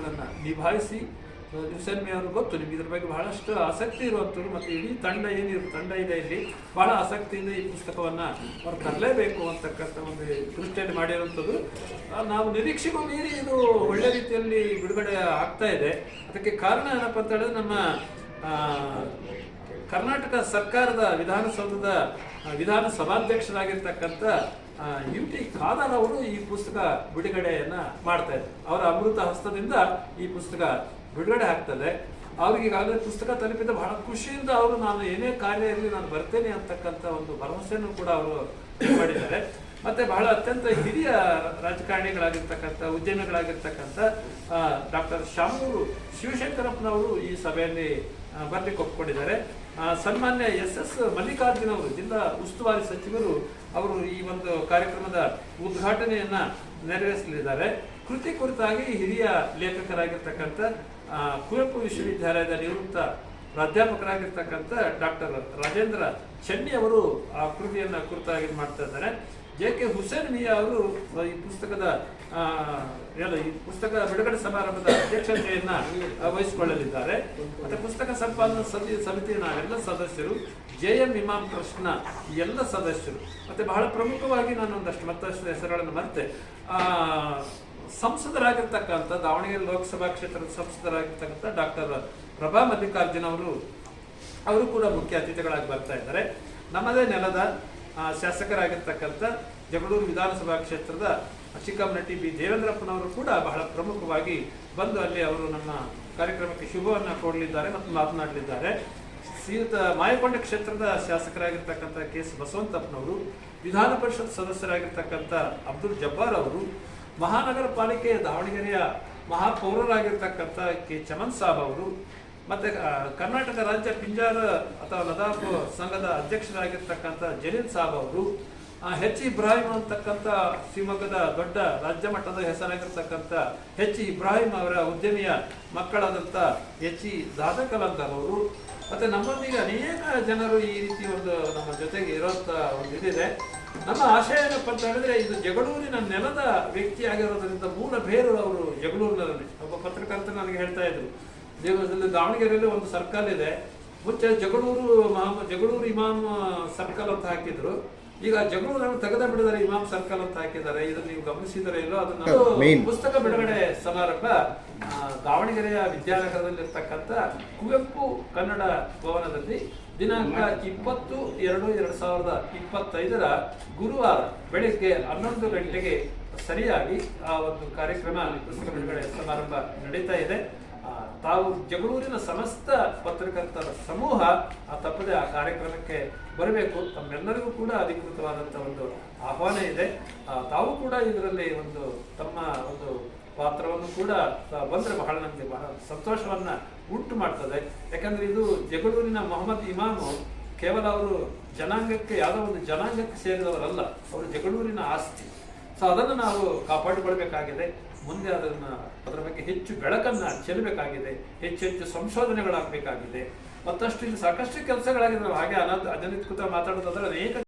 ಜವಾಬ್ದಾರಿಗಳನ್ನು ನಿಭಾಯಿಸಿ ಹುಸೇನ್ ಅವರು ಗೊತ್ತು, ನಿಮ್ಗೆ ಇದ್ರ ಬಗ್ಗೆ ಬಹಳಷ್ಟು ಆಸಕ್ತಿ ಇರುವಂಥದ್ದು ಮತ್ತು ಇಡೀ ತಂಡ ಏನಿರು ತಂಡ ಇದೆ ಇಲ್ಲಿ, ಬಹಳ ಆಸಕ್ತಿಯಿಂದ ಈ ಪುಸ್ತಕವನ್ನು ಅವ್ರು ತರಲೇಬೇಕು ಅಂತಕ್ಕಂಥ ಒಂದು ದೃಷ್ಟಿಯಲ್ಲಿ ಮಾಡಿರುವಂಥದ್ದು ನಾವು ನಿರೀಕ್ಷೆಗೂ ಮೀರಿ ಇದು ಒಳ್ಳೆ ರೀತಿಯಲ್ಲಿ ಬಿಡುಗಡೆ ಆಗ್ತಾ ಇದೆ. ಅದಕ್ಕೆ ಕಾರಣ ಏನಪ್ಪ ಅಂತ ಹೇಳಿದ್ರೆ ನಮ್ಮ ಕರ್ನಾಟಕ ಸರ್ಕಾರದ ವಿಧಾನಸೌಧದ ವಿಧಾನಸಭಾಧ್ಯಕ್ಷರಾಗಿರ್ತಕ್ಕಂಥ ವಿಧಾನ ಸಭಾಧ್ಯಕ್ಷರಾಗಿರ್ತಕ್ಕಂಥ ಯು ಟಿ ಖಾದರ್ ಅವರು ಈ ಪುಸ್ತಕ ಬಿಡುಗಡೆಯನ್ನ ಮಾಡ್ತಾ ಅವರ ಅಮೃತ ಹಸ್ತದಿಂದ ಈ ಪುಸ್ತಕ ಬಿಡುಗಡೆ ಆಗ್ತದೆ. ಅವ್ರಿಗೆ ಈಗಾಗಲೇ ಪುಸ್ತಕ ತಲುಪಿದ ಬಹಳ ಖುಷಿಯಿಂದ ಅವರು, ನಾನು ಏನೇ ಕಾರ್ಯ ಇರಲಿ ನಾನು ಬರ್ತೇನೆ ಅಂತಕ್ಕಂಥ ಒಂದು ಭರವಸೆಯನ್ನು ಕೂಡ ಅವರು ಮಾಡಿದ್ದಾರೆ. ಮತ್ತೆ ಬಹಳ ಅತ್ಯಂತ ಹಿರಿಯ ರಾಜಕಾರಣಿಗಳಾಗಿರ್ತಕ್ಕಂಥ ಉದ್ಯಮಿಗಳಾಗಿರ್ತಕ್ಕಂಥ ಡಾಕ್ಟರ್ ಶಾಮೂರು ಶಿವಶಂಕರಪ್ಪನವರು ಈ ಸಭೆಯಲ್ಲಿ ಬರಲಿಕ್ಕೆ ಆ, ಸನ್ಮಾನ್ಯ ಎಸ್ ಎಸ್ ಮಲ್ಲಿಕಾರ್ಜುನ್ ಅವರು ಜಿಲ್ಲಾ ಉಸ್ತುವಾರಿ ಸಚಿವರು ಅವರು ಈ ಒಂದು ಕಾರ್ಯಕ್ರಮದ ಉದ್ಘಾಟನೆಯನ್ನ ನೆರವೇರಿಸಲಿದ್ದಾರೆ. ಕೃತಿ ಕುರಿತಾಗಿ ಹಿರಿಯ ಲೇಖಕರಾಗಿರ್ತಕ್ಕಂಥ ಕುವೆಂಪು ವಿಶ್ವವಿದ್ಯಾಲಯದ ನಿವೃತ್ತ ಪ್ರಾಧ್ಯಾಪಕರಾಗಿರ್ತಕ್ಕಂಥ ಡಾಕ್ಟರ್ ರಾಜೇಂದ್ರ ಚೆನ್ನಿ ಅವರು ಆ ಕೃತಿಯನ್ನ ಕುರಿತಾಗಿ ಮಾಡ್ತಾ ಇದ್ದಾರೆ. ಜೆ ಕೆ ಹುಸೇನ್ ಮಿಯಾ ಅವರು ಈ ಪುಸ್ತಕದ ಏನು ಈ ಪುಸ್ತಕ ಬಿಡುಗಡೆ ಸಮಾರಂಭದ ಅಧ್ಯಕ್ಷತೆಯನ್ನು ವಹಿಸಿಕೊಳ್ಳಲಿದ್ದಾರೆ. ಮತ್ತೆ ಪುಸ್ತಕ ಸಂಪಾದನಾ ಸಮಿತಿ ಸಮಿತಿಯ ನಾವೆಲ್ಲ ಸದಸ್ಯರು, ಜೆ ಎಂ ಇಮಾಮ್ ಕೃಷ್ಣ ಎಲ್ಲ ಸದಸ್ಯರು. ಮತ್ತೆ ಬಹಳ ಪ್ರಮುಖವಾಗಿ ನಾನು ಒಂದಷ್ಟು ಮತ್ತಷ್ಟು ಹೆಸರುಗಳನ್ನು ಮತ್ತೆ ಸಂಸದರಾಗಿರ್ತಕ್ಕಂಥ ದಾವಣಗೆರೆ ಲೋಕಸಭಾ ಕ್ಷೇತ್ರದ ಸಂಸದರಾಗಿರ್ತಕ್ಕಂಥ ಡಾಕ್ಟರ್ ಪ್ರಭಾ ಮಲ್ಲಿಕಾರ್ಜುನ್ ಅವರು ಅವರು ಕೂಡ ಮುಖ್ಯ ಅತಿಥಿಗಳಾಗಿ ಬರ್ತಾ ಇದ್ದಾರೆ. ನಮ್ಮದೇ ನೆಲದ ಶಾಸಕರಾಗಿರ್ತಕ್ಕಂಥ ಜಗಳೂರು ವಿಧಾನಸಭಾ ಕ್ಷೇತ್ರದ ಚಿಕ್ಕಮ್ಮನಟಿ ಬಿ. ದೇವೇಂದ್ರಪ್ಪನವರು ಕೂಡ ಬಹಳ ಪ್ರಮುಖವಾಗಿ ಬಂದು ಅಲ್ಲಿ ಅವರು ನಮ್ಮ ಕಾರ್ಯಕ್ರಮಕ್ಕೆ ಶುಭವನ್ನು ಕೊಡಲಿದ್ದಾರೆ ಮತ್ತು ಮಾತನಾಡಲಿದ್ದಾರೆ. ಶ್ರೀಯುತ ಮಾಯಕೊಂಡ ಕ್ಷೇತ್ರದ ಶಾಸಕರಾಗಿರ್ತಕ್ಕಂಥ ಕೆ. ಎಸ್. ಬಸವಂತಪ್ಪನವರು, ವಿಧಾನ ಪರಿಷತ್ ಸದಸ್ಯರಾಗಿರ್ತಕ್ಕಂಥ ಅಬ್ದುಲ್ ಜಬ್ಬಾರ್ ಅವರು ಮಹಾನಗರ ಪಾಲಿಕೆಯ ದಾವಣಗೆರೆಯ ಮಹಾಪೌರರಾಗಿರ್ತಕ್ಕಂಥ ಕೆ. ಚಮನ್ ಸಾಬ್ ಅವರು, ಮತ್ತು ಕರ್ನಾಟಕ ರಾಜ್ಯ ಪಿಂಜಾರ ಅಥವಾ ಲದಾಖ್ ಸಂಘದ ಅಧ್ಯಕ್ಷರಾಗಿರ್ತಕ್ಕಂಥ ಜಲೀಲ್ ಸಾಬ್ ಅವರು ಹೆಚ್. ಇಬ್ರಾಹಿಂ ಅಂತಕ್ಕಂಥ ಶಿವಮೊಗ್ಗದ ದೊಡ್ಡ ರಾಜ್ಯ ಮಟ್ಟದ ಹೆಸರಾಗಿರ್ತಕ್ಕಂಥ ಹೆಚ್. ಇಬ್ರಾಹಿಂ ಅವರ ಉದ್ಯಮಿಯ ಮಕ್ಕಳಾದಂಥ ಹೆಚ್. ಇ. ದಾದಕಲಂದರ್ ಅವರು, ಮತ್ತು ನಮ್ಮೊಂದಿಗೆ ಅನೇಕ ಜನರು ಈ ರೀತಿ ಒಂದು ನಮ್ಮ ಜೊತೆಗೆ ಇರೋಂಥ ಒಂದು ಇದಿದೆ. ನಮ್ಮ ಆಶಯ ಏನಪ್ಪ ಅಂತ ಹೇಳಿದ್ರೆ ಇದು ಜಗಳೂರಿನ ನೆಲದ ವ್ಯಕ್ತಿಯಾಗಿರೋದ್ರಿಂದ ಮೂಲ ಬೇರು ಅವರು ಜಗಳೂರಿನಲ್ಲಿ ಒಬ್ಬ ಪತ್ರಕರ್ತ ನನಗೆ ಹೇಳ್ತಾ ಇದ್ರು ದೇವದಲ್ಲಿ ದಾವಣಗೆರೆಯಲ್ಲಿ ಒಂದು ಸರ್ಕಲ್ ಇದೆ ಮುಂಚೆ ಜಗಳೂರು ಮಹಮ್ಮ ಜಗಳೂರು ಇಮಾಮ್ ಸರ್ಕಲ್ ಅಂತ ಹಾಕಿದ್ರು ಈಗ ಜಗಳೂರನ್ನು ತೆಗೆದ ಬಿಡಿದರೆ ಇಮಾಮ್ ಸರ್ಕಲ್ ಅಂತ ಹಾಕಿದ್ದಾರೆ ಇದನ್ನು ನೀವು ಗಮನಿಸಿದರೆ ಇಲ್ಲೋ ಅದನ್ನ. ಪುಸ್ತಕ ಬಿಡುಗಡೆ ಸಮಾರಂಭ ದಾವಣಗೆರೆಯ ವಿದ್ಯಾನಗರದಲ್ಲಿರ್ತಕ್ಕಂಥ ಕುವೆಂಪು ಕನ್ನಡ ಭವನದಲ್ಲಿ ದಿನಾಂಕ ಇಪ್ಪತ್ತು ಎರಡು ಎರಡು ಸಾವಿರದ ಇಪ್ಪತ್ತೈದರ ಗುರುವಾರ ಬೆಳಗ್ಗೆ ಹನ್ನೊಂದು ಗಂಟೆಗೆ ಸರಿಯಾಗಿ ಆ ಒಂದು ಕಾರ್ಯಕ್ರಮ ಪುಸ್ತಕ ಬಿಡುಗಡೆ ಸಮಾರಂಭ ನಡೀತಾ ಇದೆ. ತಾವು ಜಗಳೂರಿನ ಸಮಸ್ತ ಪತ್ರಕರ್ತರ ಸಮೂಹ ಆ ತಪ್ಪದೆ ಆ ಕಾರ್ಯಕ್ರಮಕ್ಕೆ ಬರಬೇಕು. ತಮ್ಮೆಲ್ಲರಿಗೂ ಕೂಡ ಅಧಿಕೃತವಾದಂಥ ಒಂದು ಆಹ್ವಾನ ಇದೆ. ತಾವು ಕೂಡ ಇದರಲ್ಲಿ ಒಂದು ತಮ್ಮ ಒಂದು ಪಾತ್ರವನ್ನು ಕೂಡ ಬಂದ್ರೆ ಬಹಳ ನಮಗೆ ಬಹಳ ಸಂತೋಷವನ್ನ ಉಂಟು ಮಾಡ್ತದೆ. ಯಾಕಂದ್ರೆ ಇದು ಜಗಳೂರಿನ ಮೊಹಮ್ಮದ್ ಇಮಾಮು ಕೇವಲ ಅವರು ಜನಾಂಗಕ್ಕೆ ಯಾವುದೋ ಒಂದು ಜನಾಂಗಕ್ಕೆ ಸೇರಿದವರಲ್ಲ, ಅವರು ಜಗಳೂರಿನ ಆಸ್ತಿ. ಸೊ ಅದನ್ನು ನಾವು ಕಾಪಾಡಿಕೊಳ್ಬೇಕಾಗಿದೆ. ಮುಂದೆ ಅದನ್ನ, ಅದರ ಬಗ್ಗೆ ಹೆಚ್ಚು ಬೆಳಕನ್ನ ಚೆಲ್ಲಬೇಕಾಗಿದೆ. ಹೆಚ್ಚು ಹೆಚ್ಚು ಸಂಶೋಧನೆಗಳಾಗಬೇಕಾಗಿದೆ. ಮತ್ತಷ್ಟು ಇಲ್ಲಿ ಸಾಕಷ್ಟು ಕೆಲಸಗಳಾಗಿದೆ ನಾವು ಹಾಗೆ ಅನಂತ ಅನಧಿಕೃತ ಮಾತಾಡೋದಾದ್ರೆ ಅನೇಕ